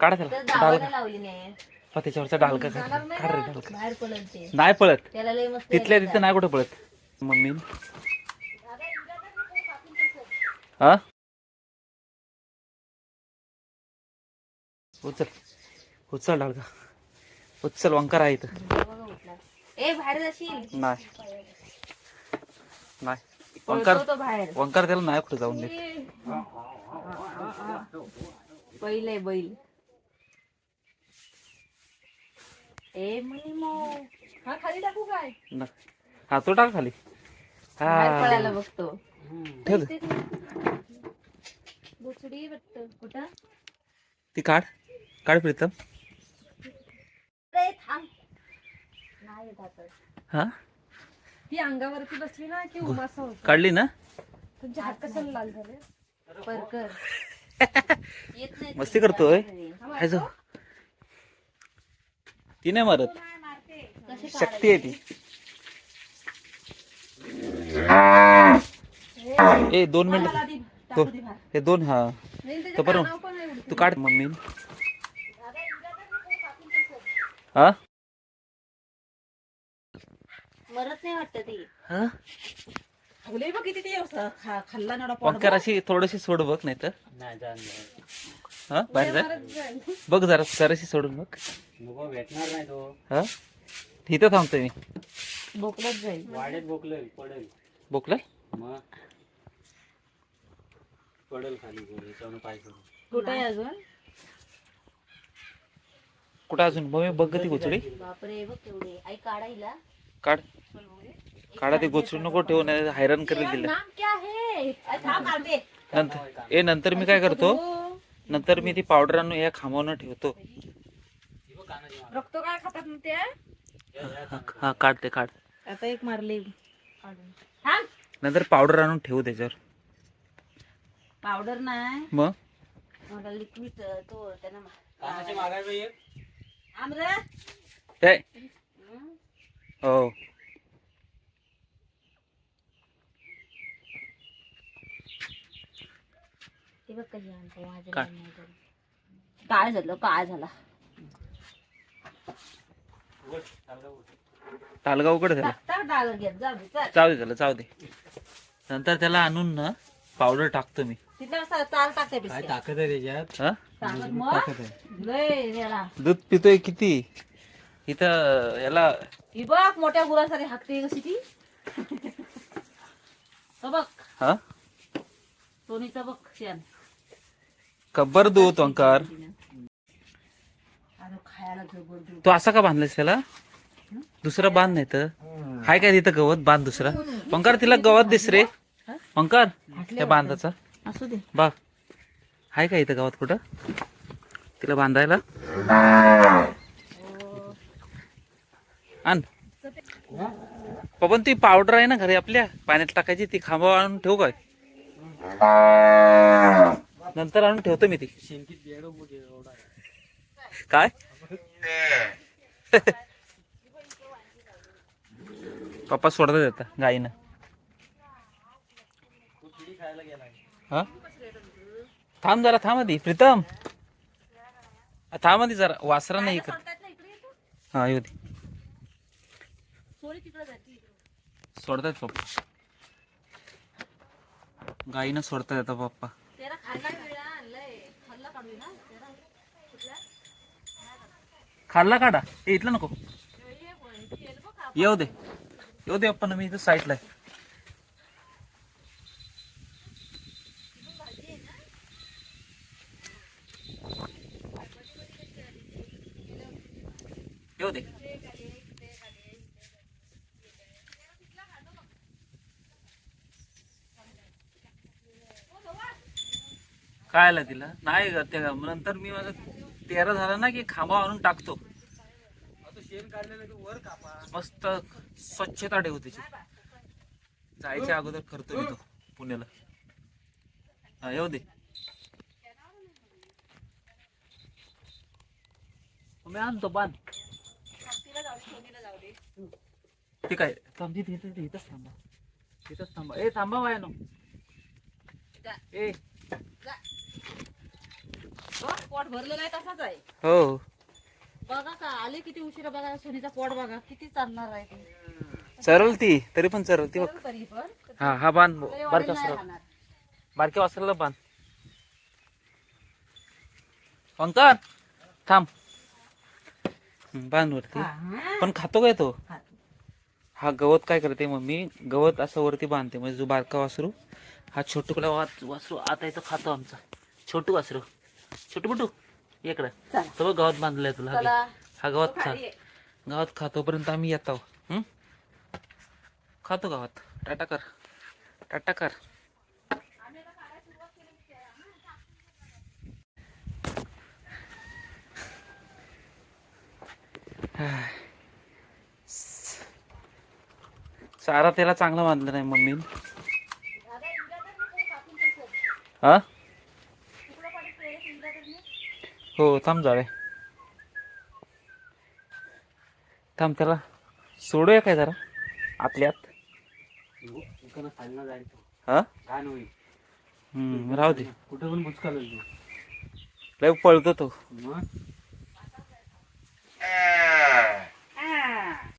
काढा त्याला. दावाला डाल लावली नाही का त्याच्यावरचा डालका काढ काढ रे डालका बाहेर पडल ते. नाही पळत त्याला लय मस्त तिथल्या तिथं नाही कुठं पळत मम्मी. हा उचल. उचल डालका उचल वंकर आहे इथं. ए बाहेर जाशील? नाही. नाही. पळतो वंकर तो बाहेर. वंकर त्याला नाही कुठं जाऊन देत. बैल आहे बैल. ए हा खाली टाकू काय. हा तो टाक खाली. बाहेर हा बघतो. ठेव ते. बुचडी वाटतं कुठं? ती काढ. काढ प्रीतम. रे थांब. नाही येत आता. हा? ती अंगावरती बसली ना की उमासा होतो. काढली ना? तुमचे हात कशाला लाल झाले? परकर. येत नाही ते. मस्ती करतोय. घरी. हाय जो ती नाही मारत. शक्ती आहे ती. ए दोन मिनिट. तो हे दोन हा. तो बरोबर तू काढ मम्मी. हा? मरत नाही वाटत ती. हा? लय बघ किती ते असं खा- खाल्ला ना वंकर अशी थोडीशी सोड बघ नाही तर हा? बाहेर जा. बघ जरा जराशी सोडून बघ. भेटणार नाही तो. हा? इथं थांबतोय मी. बोकलत जाईल. वाड्यात पडेल. बोकला मग? पडेल खाली याच्यावर कुठं आहे अजून? कुठं अजून? मम्मी बघ ती गोचडी. बापरे बघ केवढे. आई काढायला काढ. काढा ती गोचडी नको ठेवू नाही हैराण करेल तिला. नाम क्या है? अरे थांब काढते नंतर ए नंतर मी काय करतो? नंतर मी ती पावडर आणून या खांबावर ठेवतो. रक्त काय खातात ना ते? हा, हा काढ ते काढ. आता एक मारली. थांब. नंतर पावडर आणून ठेवू त्याच्यावर. पावडर नाही. मग? मला लिक्विड तो त्यांना कानाचे एक. हे. ते बघ कशी आणते माझ्या काय? लहान मुलाला. काय झालं काय झाला? तालगाव उघड चल. जाऊ दे त्याला जाऊ दे. नंतर त्याला आणून ना पावडर टाकतो मी. काय ताकद आहे त्याच्यात? हा? ताकद दूध पितोय किती? इथं याला ही बघ मोठ्या गुरासारी हाकते कशी ती. तो बघ. हा? सोनीचं बघ शेण. कब्बर दूध वंकार अरे खायला जबर दूध तू असा का बांधलास त्याला? दुसरा बांध नाही तर. हाय काय तिथं गवत? बांध दुसरा. वंकार तिला गवत दिस रे. वंकार त्या बांधाचा. असू दे. बा हाय का इथं गावात कुठं? तिला बांधायला. आण. पवन ती पावडर आहे ना घरी आपल्या? पाण्यात टाकायची ती खांबा आणून ठेवू काय? नंतर आणून ठेवतो मी ती. काय? पप्पा सोडतात आता गाईनं. हा? थांब जरा थांब आधी. प्रीतम. थांब आधी जरा वासरा नाही इकडे. हा येऊ दे. सोडतात पप्पा. गाईनं सोडतात आता पप्पा त्याला खायला वेळा आणलंय खाल्ला काढू ना त्याला कुठला खाल्ला काढा. ए इथलं नको. येऊ दे. येऊ दे आपण मी इथं साईडला आहे. येऊ दे. काय आलं तिला नाही ग ते नंतर मी माझं तेरा झाला ना की खांबा आणून टाकतो. मस्त स्वच्छता ठेवू त्याची. जायच्या अगोदर करतो मी तो पुण्याला. हा येऊ दे. मी आणतो बांध. ठीक आहे थांब तिथे थांबा. इथंच थांबा. ए थांबा वायानो. ए. बघ, पोट भरलेला आहे तसाच आहे. हो. बघा का आले किती उशिरा बघा सोनीचा पोट बघा किती चालणार आहे ते. चरल ती तरी पण चरल ती बघ. चल तरी पण. हा हा बांध लय बारक्या वाढीला नाही राहणार. बारक्या वासराला बांध. पंकज थांब. हं, बांध वरती. हा, पण खातो काय तो? हा. हा गवत काय करते मम्मी? गवत असं वरती बांधते म्हणजे जो बारका वासरू हा छोटूकडा वासरू आता येतो खातो आमचा. छोटू वासरू. छोटू बुटू इकडं. चला. तो बघ गवत बांधलंय तुला. हा घे. चला. हा गवत खा खाली आहे. गावात खातोपर्यंत आम्ही येतो हं? खातो गावात. टाटा कर. टाटा कर. चारा त्याला चांगला बांधलं नाही मम्मी हा? हो थांब जाळे थांब त्याला सोडूया काय जरा? हा? हम्म, राहू दे. कुठे पण बुचकाल लय पळतो तो. मग?